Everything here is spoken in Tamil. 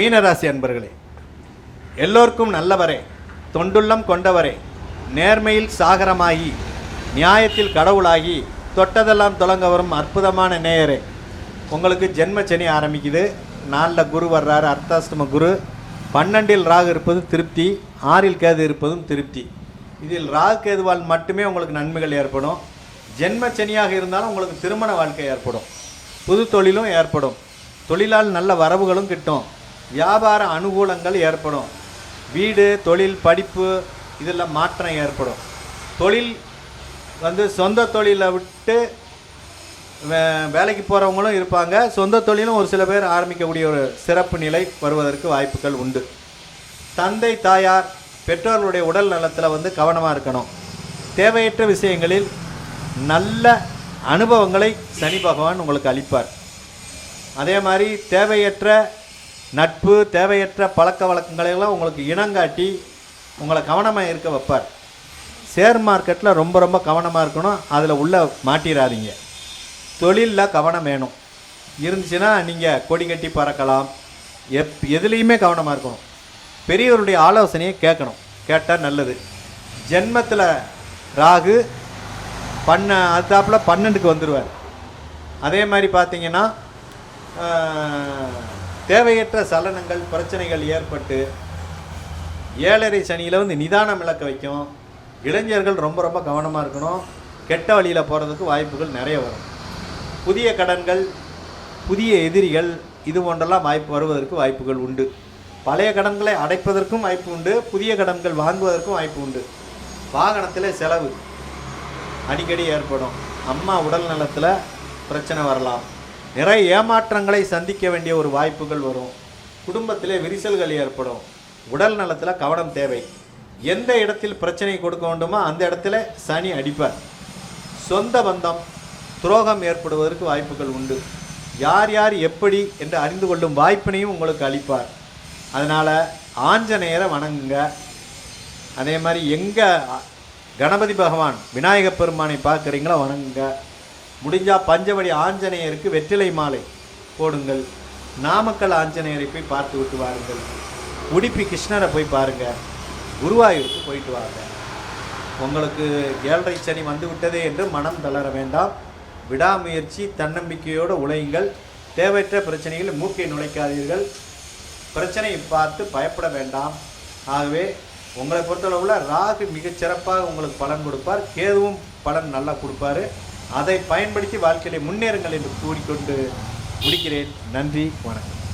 மீனராசி அன்பர்களே எல்லோருக்கும் நல்லவரே தொண்டுள்ளம் கொண்டவரே நேர்மையில் சாகரமாகி நியாயத்தில் கடவுளாகி தொட்டதெல்லாம் தொடங்க வரும் அற்புதமான நேயரே. உங்களுக்கு ஜென்ம சனி ஆரம்பிக்குது. நாலில் குரு வர்றாரு அர்த்தாஷ்டம குரு. பன்னெண்டில் ராகு இருப்பதும் திருப்தி ஆறில் கேது இருப்பதும் திருப்தி. இதில் ராகு கேதுவால் மட்டுமே உங்களுக்கு நன்மைகள் ஏற்படும். ஜென்ம சனியாக இருந்தாலும் உங்களுக்கு திருமண வாழ்க்கை ஏற்படும். புது தொழிலும் ஏற்படும். தொழிலால் நல்ல வரவுகளும் கிட்டும். வியாபார அனுகூலங்கள் ஏற்படும். வீடு தொழில் படிப்பு இதெல்லாம் மாற்றம் ஏற்படும். தொழில் வந்து சொந்த தொழிலை விட்டு வே- வேலைக்கு போகிறவங்களும் இருப்பாங்க. சொந்த தொழிலும் ஒரு சில பேர் ஆரம்பிக்கக்கூடிய ஒரு சிறப்பு நிலை வருவதற்கு வாய்ப்புகள் உண்டு. தந்தை தாயார் பெற்றோர்களுடைய உடல் நலத்தில் வந்து கவனமாக இருக்கணும். தேவையற்ற விஷயங்களில் நல்ல அனுபவங்களை சனி பகவான் உங்களுக்கு அளிப்பார். அதே மாதிரி தேவையற்ற நட்பு தேவையற்ற பழக்க வழக்கங்களை எல்லாம் உங்களுக்கு இனங்காட்டி உங்களை கவனமாக இருக்க வைப்பார். ஷேர் மார்க்கெட்டில் ரொம்ப ரொம்ப கவனமாக இருக்கணும். அதில் உள்ள மாட்டிடாதீங்க தொழிலில் கவனம் வேணும். இருந்துச்சுன்னா நீங்கள் கொடி கட்டி பறக்கலாம். எப் எதுலேயுமே கவனமாக இருக்கணும். பெரியவருடைய ஆலோசனையை கேட்கணும். கேட்டால் நல்லது. ஜென்மத்தில் ராகு பண்ண அதுதாப்பில் பன்னெண்டுக்கு வந்துடுவார் அதே மாதிரி பார்த்தீங்கன்னா தேவையற்ற சலனங்கள் பிரச்சனைகள் ஏற்பட்டு ஏழரை சனியில் வந்து நிதானம் இழக்க வைக்கும். இளைஞர்கள் ரொம்ப ரொம்ப கவனமாக இருக்கணும். கெட்ட வழியில் போகிறதுக்கு வாய்ப்புகள் நிறைய வரும். புதிய கடன்கள் புதிய எதிரிகள் இது போன்றெல்லாம் வாய்ப்பு வருவதற்கு வாய்ப்புகள் உண்டு. பழைய கடன்களை அடைப்பதற்கும் வாய்ப்பு உண்டு. புதிய கடன்கள் வாங்குவதற்கும் வாய்ப்பு உண்டு. வாகனத்தில் செலவு அடிக்கடி ஏற்படும். அம்மா உடல் நலத்தில் பிரச்சனை வரலாம். நிறைய ஏமாற்றங்களை சந்திக்க வேண்டிய ஒரு வாய்ப்புகள் வரும். குடும்பத்திலே விரிசல்கள் ஏற்படும். உடல் நலத்தில் கவனம் தேவை. எந்த இடத்தில் பிரச்சனை கொடுக்க வேண்டுமோ அந்த இடத்துல சனி அடிப்பார். சொந்த பந்தம் துரோகம் ஏற்படுவதற்கு வாய்ப்புகள் உண்டு. யார் யார் எப்படி என்று அறிந்து கொள்ளும் வாய்ப்பினையும் உங்களுக்கு அளிப்பார். அதனால் ஆஞ்சநேயரை வணங்குங்க. அதே மாதிரி எங்கே கணபதி பகவான் விநாயகப் பெருமானை பார்க்குறீங்களோ வணங்குங்க. முடிஞ்சால் பஞ்சவடி ஆஞ்சநேயருக்கு வெற்றிலை மாலை போடுங்கள். நாமக்கல் ஆஞ்சநேயரை போய் பார்த்து விட்டு வாருங்கள். உடுப்பி கிருஷ்ணரை போய் பாருங்கள் குருவாயூருக்கு போயிட்டு வாங்க. உங்களுக்கு ஏழரை சனி வந்து விட்டதே என்று மனம் தளர வேண்டாம். விடாமுயற்சி தன்னம்பிக்கையோடு உழையுங்கள். தேவையற்ற பிரச்சனைகளில் மூக்கை நுழைக்காதீர்கள். பிரச்சனையை பார்த்து பயப்பட வேண்டாம். ஆகவே உங்களை பொறுத்தளவில் ராகு மிகச் சிறப்பாக உங்களுக்கு பலன் கொடுப்பார். கேதுவும் பலன் நல்லா கொடுப்பாரு. அதை பயன்படுத்தி வாழ்க்கையை முன்னேறுங்கள் என்று கூறிக்கொண்டு முடிக்கிறேன். நன்றி வணக்கம்.